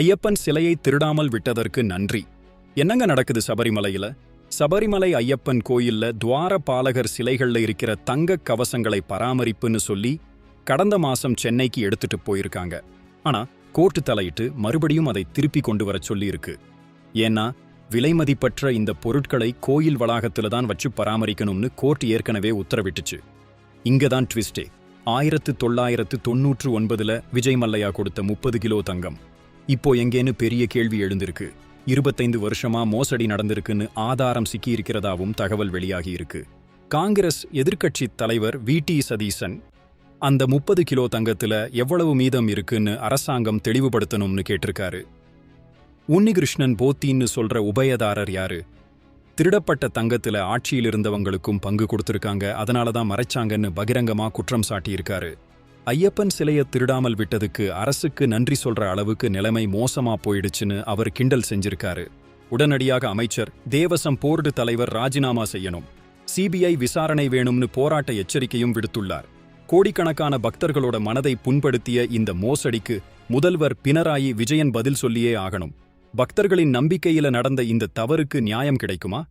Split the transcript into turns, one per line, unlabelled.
ஐயப்பன் சிலையை திருடாமல் விட்டதற்கு நன்றி. என்னங்க நடக்குது சபரிமலையில? சபரிமலை ஐயப்பன் கோயில்ல துவார பாலகர் சிலைகள்ல இருக்கிற தங்கக் கவசங்களை பராமரிப்புன்னு சொல்லி கடந்த மாசம் சென்னைக்கு எடுத்துட்டு போயிருக்காங்க. ஆனா கோர்ட்டு தலையிட்டு மறுபடியும் அதை திருப்பி கொண்டு வரச் சொல்லியிருக்கு. ஏன்னா விலைமதிப்பற்ற இந்த பொருட்களை கோயில் வளாகத்துல தான் வச்சு பராமரிக்கணும்னு கோர்ட் ஏற்கனவே உத்தரவிட்டுச்சு. இங்க தான் ட்விஸ்டே. ஆயிரத்து தொள்ளாயிரத்து தொன்னூற்று ஒன்பதுல விஜய் மல்லையா கொடுத்த முப்பது கிலோ தங்கம். இப்போ எங்கேன்னு பெரிய கேள்வி எழுந்திருக்கு. இருபத்தைந்து வருஷமா மோசடி நடந்திருக்குன்னு ஆதாரம் சிக்கியிருக்கிறதாவும் தகவல் வெளியாகி இருக்கு காங்கிரஸ் எதிர்க்கட்சி தலைவர் வி. டி. சதீசன் அந்த முப்பது கிலோ தங்கத்துல எவ்வளவு மீதம் இருக்குன்னு அரசாங்கம் தெளிவுபடுத்தணும்னு கேட்டிருக்காரு. உன்னிகிருஷ்ணன் போத்தின்னு சொல்ற உபயதாரர் யாரு? திருடப்பட்ட தங்கத்துல ஆட்சியில் இருந்தவங்களுக்கும் பங்கு கொடுத்திருக்காங்க அதனால தான் மறைச்சாங்கன்னு பகிரங்கமா குற்றம் சாட்டியிருக்காரு. ஐயப்பன் சிலைய திருடாமல் விட்டதுக்கு அரசுக்கு நன்றி சொல்ற அளவுக்கு நிலைமை மோசமா போயிடுச்சுன்னு அவர் கிண்டல் செஞ்சிருக்காரு. உடனடியாக அமைச்சர் தேவசம் போர்டு தலைவர் ராஜினாமா செய்யணும். சிபிஐ விசாரணை வேணும்னு போராட்ட எச்சரிக்கையும் விடுத்துள்ளார். கோடிக்கணக்கான பக்தர்களோட மனதை புண்படுத்திய இந்த மோசடிக்கு முதல்வர் பினராயி விஜயன் பதில் சொல்லியே ஆகணும். பக்தர்களின் நம்பிக்கையில நடந்த இந்த தவறுக்கு நியாயம் கிடைக்குமா?